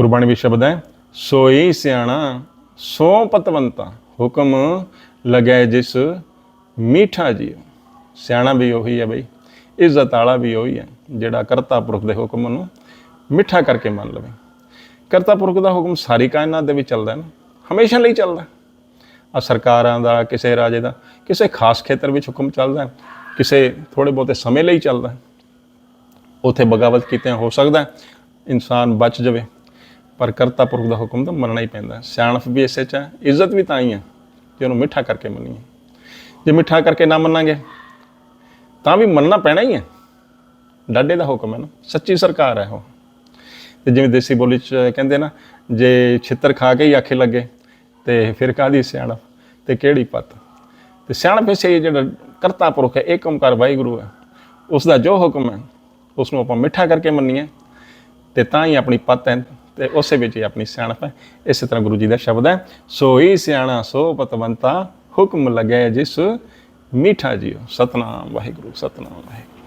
ਗੁਰਬਾਣੀ ਵਿੱਚ ਸ਼ਬਦ ਹੈ, ਸੋਈ ਸਿਆਣਾ, ਸੋ ਪਤਵੰਤਾ, ਹੁਕਮ ਲਗੈ ਜਿਸ ਮੀਠਾ ਜੀ ਸਿਆਣਾ ਵੀ ਉਹੀ ਹੈ ਬਈ, ਇੱਜ਼ਤ ਵਾਲਾ ਵੀ ਉਹੀ ਹੈ, ਜਿਹੜਾ ਕਰਤਾ ਪੁਰਖ ਦੇ ਹੁਕਮ ਨੂੰ ਮਿੱਠਾ ਕਰਕੇ ਮੰਨ ਲਵੇ। ਕਰਤਾ ਪੁਰਖ ਦਾ ਹੁਕਮ ਸਾਰੀ ਕਾਇਨਾਤ ਦੇ ਵਿੱਚ ਚੱਲਦਾ ਹੈ ਨਾ, ਹਮੇਸ਼ਾ ਲਈ ਚੱਲਦਾ। ਆ ਸਰਕਾਰਾਂ ਦਾ, ਕਿਸੇ ਰਾਜੇ ਦਾ, ਕਿਸੇ ਖਾਸ ਖੇਤਰ ਵਿੱਚ ਹੁਕਮ ਚੱਲਦਾ, ਕਿਸੇ ਥੋੜੇ ਬਹੁਤੇ ਸਮੇਂ ਲਈ ਚੱਲਦਾ। ਹੈ। ਉਥੇ ਬਗਾਵਤ ਕੀਤੇ ਹੋ ਸਕਦਾ, ਇਨਸਾਨ ਬਚ ਜਾਵੇ। ਪਰ ਕਰਤਾ ਪੁਰਖ ਦਾ ਹੁਕਮ ਤਾਂ ਮੰਨਣਾ ਹੀ ਪੈਂਦਾ। ਹੈ। ਸਿਆਣਪ ਵੀ ਇਸੇ ਚ ਹੈ, ਇੱਜ਼ਤ ਵੀ ਤਾਂ ਹੀ ਹੈ ਜੇ ਉਹਨੂੰ ਮਿੱਠਾ ਕਰਕੇ ਮੰਨੀਏ। ਜੇ ਮਿੱਠਾ ਕਰਕੇ ਨਾ ਮੰਨਾਂਗੇ, ਤਾਂ ਵੀ ਮੰਨਣਾ ਪੈਣਾ ਹੀ ਹੈ। ਡਾਡੇ ਦਾ ਹੁਕਮ ਹੈ ਨਾ, ਸੱਚੀ ਸਰਕਾਰ ਹੈ ਉਹ। ਤੇ ਜਿਵੇਂ ਦੇਸੀ ਬੋਲੀ ਚ ਕਹਿੰਦੇ ਨਾ, ਜੇ ਛਿੱਤਰ ਖਾ ਕੇ ਹੀ ਆਖੇ ਲੱਗੇ, ਤੇ ਫਿਰ ਕਾਦੀ ਸਿਆਣਪ, ਤੇ ਕਿਹੜੀ ਪਤ? ਤੇ ਸਿਆਣਪ ਇਸੇ ਜਿਹੜਾ ਕਰਤਾ ਪੁਰਖ ਹੈ, ਏਕ ਓੰਕਾਰ ਵਾਹਿਗੁਰੂ ਹੈ। ਉਸ ਦਾ ਜੋ ਹੁਕਮ ਹੈ ਉਸ ਨੂੰ ਆਪਾਂ ਮਿੱਠਾ ਕਰਕੇ ਮੰਨੀਏ, ਤੇ ਤਾਂ ਹੀ ਆਪਣੀ ਪਤ ਹੈ। ਤੇ ਉਸੇ ਵਿੱਚ ਹੀ ਆਪਣੀ ਸਿਆਣਪ ਹੈ। ਇਸੇ ਤਰ੍ਹਾਂ ਗੁਰੂ ਜੀ ਦਾ ਸ਼ਬਦ ਹੈ, ਸੋਈ ਸਿਆਣਾ ਸੋ ਪਤਵੰਤਾ, ਹੁਕਮ ਲਗੈ ਜਿਸ ਮੀਠਾ ਜੀਓ। ਸਤਨਾਮ ਵਾਹਿਗੁਰੂ ਸਤਨਾਮ ਵਾਹਿਗੁਰੂ।